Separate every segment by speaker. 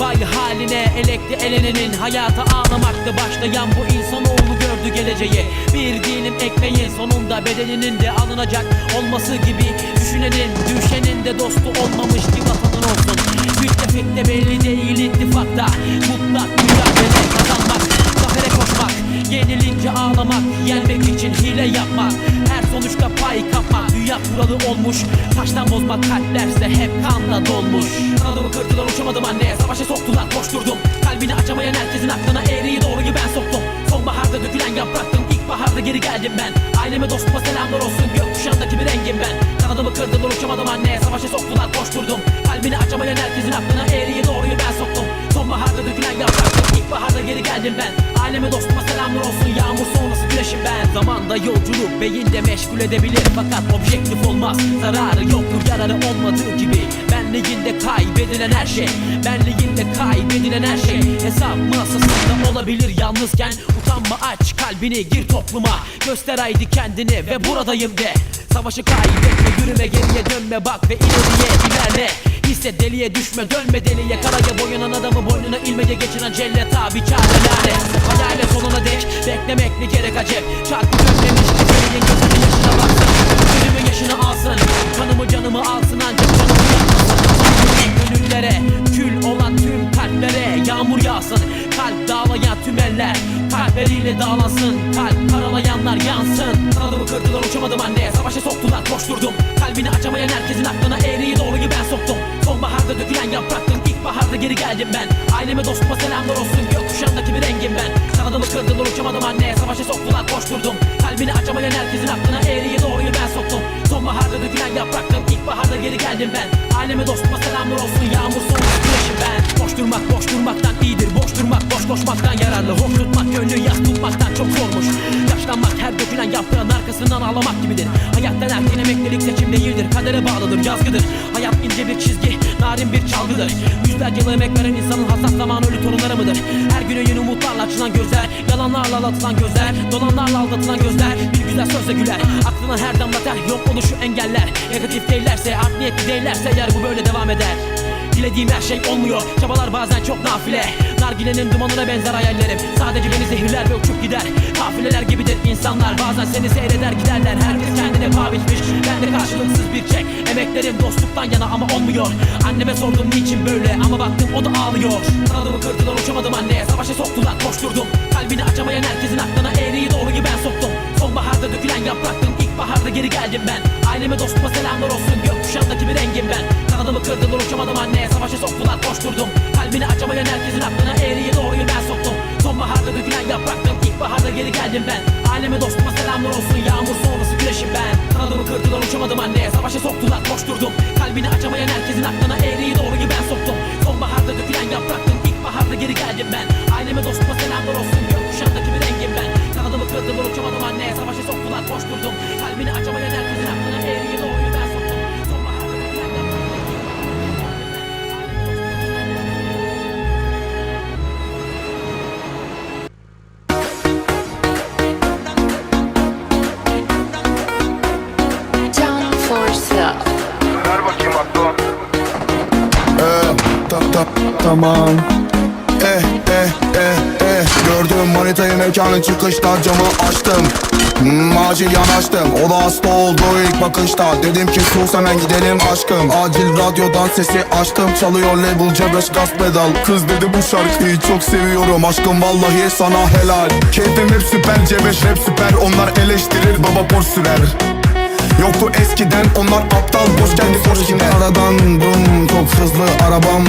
Speaker 1: Vay haline elekti elenenin Hayata ağlamakta başlayan bu insanoğlu gördü geleceği. Bir dilim ekmeğin sonunda bedelinin de alınacak olması gibi Düşünenin düşenin de dostu olmamış ki vatanın olsun. Müttefikte belli değil ittifakta Mutlak mücadele kazanmak Zafere koşmak Yenilince ağlamak Yenmek için hile yapmak Her sonuçta pay kapmak Dünya kuralı olmuş. Taştan bozma kalplerse hep kanla dolmuş. Kanadımı kırdılar uçamadım anne. Savaşa soktular koşturdum. Kalbini açamayan herkesin aklına eğriyi doğruyu ben soktum. Sonbaharda dökülen yapraktım İlkbaharda geri geldim ben. Aileme dostuma selamlar olsun. Gökkuşağındaki bir rengim ben. Kanadımı kırdılar uçamadım anne. Savaşa soktular koşturdum. Kalbini açamayan herkesin aklına eğriyi doğruyu ben soktum. Sonbaharda dökülen yapraktım İlkbaharda geri geldim ben ben Zamanda yolculuk beyinde meşgul edebilir. Fakat objektif olmaz. Zararı yoktur yararı olmadığı gibi. Benliğinde kaybedilen her şey Benliğinde kaybedilen her şey. Hesap masasında olabilir yalnızken. Utanma aç kalbini gir topluma. Göster haydi kendini ve buradayım de. Savaşı kaybetme yürüme geriye dönme bak ve ileriye ilerle Hisset deliye düşme dönme deliye. Karaya boyanan adamı boynuna ilmece geçiren cellet abi çare lanet. Hayale sonuna dek beklemek ne gerek acep. Çarpı dönmemiş senin gözünün yaşına baksın. Gözümün yaşını alsın Kanımı canımı alsın ancak canımı yakmasın. Gönüllere kül olan tüm kalplere yağmur yağsın. Kalp dağlayan tüm eller kalpleriyle dağlansın. Kalp karalayanlar yansın. Kanadımı kırdılar uçamadım anne Savaşa soktular koşturdum. Kalbini açamayan herkesin aklına İlkbaharda geri geldim ben. Aileme dostuma selamlar olsun. Gökkuşağındaki bir rengim ben. Kanadımı kırdılar uçamadım anne. Savaşa soktular koşturdum. Kalbini açamayan herkesin aklına eğriyi doğruyu ben soktum. Sonbaharda dökülen yapraktım İlkbaharda geri geldim ben. Aileme dostuma selamlar olsun. Yağmur sonrası güneşim ben. Boş durmak boş durmaktan iyidir. Boş durmak boş koşmaktan yararlı. Hoş tutmak gönlü yaz tutmaktan çok zormuş. Yaşlanmak her dökülen yaprağın arkasından ağlamak gibidir. Hayattan erken emeklilik seçim değildir. Kadere bağlıdır yazgıdır. Hayat ince bir çizgi narin bir çalgıdır. Yüzlerce yıl emek veren insanın hassas zamanı ölü torunları mıdır? Her güne yeni umutlarla açılan gözler Yalanlarla aldatılan gözler Dolanlarla aldatılan gözler Bir güzel sözle güler. Aklına her damla ter yok oluşu engeller. Negatif değillerse art niyetli değillerse eğer bu böyle devam eder. Dilediğim her şey olmuyor Çabalar bazen çok nafile. Nargilenin dumanına benzer hayallerim Sadece beni zehirler ve uçup gider. Kafileler gibidir insanlar Bazen seni seyreder giderler Herkes biçmiş Ben de karşılıksız bir çek. Emeklerim dostluktan yana ama olmuyor. Anneme sordum niçin böyle? Ama baktım o da ağlıyor. Kanadımı kırdılar uçamadım anne Savaşa soktular koşturdum. Kalbini açamayan herkesin aklına eğriyi doğruyu ben soktum. Sonbaharda dökülen yapraktım İlkbaharda geri geldim ben. Aileme dostuma selamlar olsun Gökkuşağındaki bir rengim ben. Kanadımı kırdılar uçamadım anne Savaşa soktular koşturdum. Kalbini açamayan herkesin aklına eğriyi doğruyu ben soktum. Sonbaharda dökülen yapraktım İlkbaharda geri geldim ben. Aileme dostuma selamlar olsun. Yağmur sonrası güneşim ben kırdılar uçamadım anne. Savaşa soktular koşturdum. Kalbini açamayan herkesin aklına
Speaker 2: tamam. Eh eh eh eh. Gördüm manitayı mekanın çıkışta camı açtım. Hmm, Acil yanaştım. O da hasta oldu ilk bakışta. Dedim ki sus hemen gidelim aşkım. Acil radyodan sesi açtım. Çalıyor label C5 gaz pedal. Kız dedi bu şarkıyı çok seviyorum Aşkım vallahi sana helal. Keyfim hep süper C5 rap süper. Onlar eleştirir baba por sürer. Yoktu eskiden onlar aptal boş geldi boş yine Aradan bum çok hızlı arabam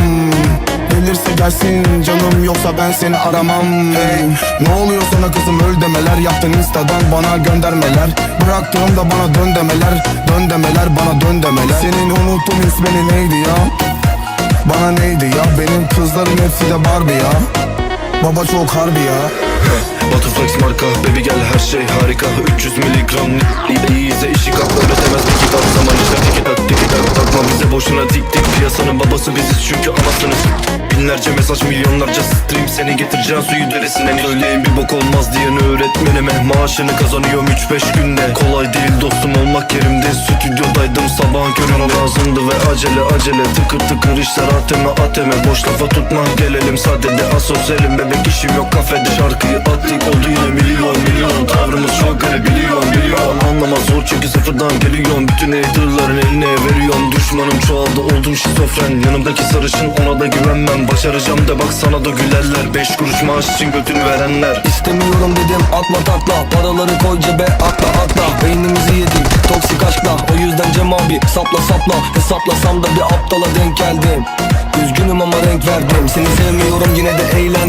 Speaker 2: Gelirse gelsin canım yoksa ben seni aramam Ey, Ne oluyor sana kızım öl demeler Yaptın instadan bana göndermeler Bıraktığımda bana dön demeler Dön demeler bana dön demeler Senin unuttum ismini neydi ya Bana neydi ya benim kızlarım hepsi de Barbie ya Baba çok harbi ya
Speaker 3: Batuflex marka baby gel her şey harika 300 miligram İyi ise işi kalk öğretemez bir kitap Zaman işler tiki tak tiki tak Bakma bize boşuna dik dik Piyasanın babası biziz çünkü anasınız Binlerce mesaj milyonlarca stream Seni getireceğin suyu deresinden. Söyleyin bir bok olmaz diyen öğretmenime Maaşını kazanıyorum 3-5 günde. Kolay değil dostum olmak yerimde. Stüdyodaydım sabahın körüne lazımdı ve acele acele. Tıkır tıkır işler ateme ateme. Boş lafa tutma gelelim sadede. Asosyalim bebek işim yok kafede. Şarkıyı attık oldu yine milyon milyon. Tavrımız çok garip biliyorum biliyorum. Anlamaz zor çünkü sıfırdan geliyorum. Bütün haterların eline veriyorum. Düşmanım çoğaldı oldum şizofren. Yanımdaki sarışın ona da güvenmem Başaracağım de bak sana da gülerler. Beş kuruş maaş için götünü verenler.
Speaker 4: İstemiyorum dedim atma takla Paraları koy cebe atla atla. Beynimizi yedik toksik aşkla. O yüzden Cem abi sapla sapla. Hesaplasam da bir aptala denk geldim. Üzgünüm ama renk verdim. Seni sevmiyorum yine de eğlendim